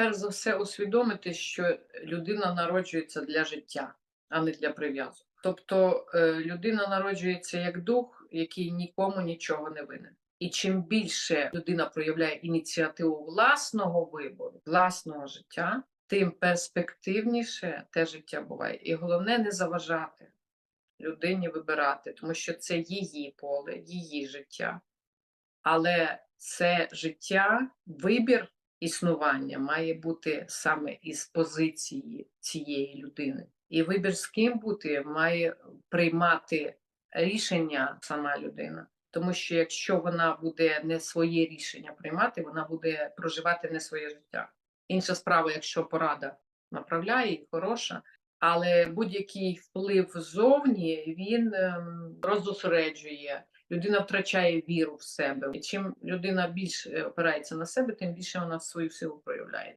перш за все усвідомити, що людина народжується для життя, а не для прив'язок. Тобто е, людина народжується як дух, який нікому нічого не винен. І чим більше людина проявляє ініціативу власного вибору, власного життя, тим перспективніше те життя буває. І головне не заважати людині вибирати, тому що це її поле, її життя. Але це життя, вибір існування має бути саме із позиції цієї людини. І вибір з ким бути має приймати рішення сама людина. Тому що якщо вона буде не своє рішення приймати, вона буде проживати не своє життя. Інша справа, якщо порада направляє і хороша, але будь-який вплив ззовні він ем, розосереджує, людина втрачає віру в себе. І чим людина більш е, опирається на себе, тим більше вона свою силу проявляє.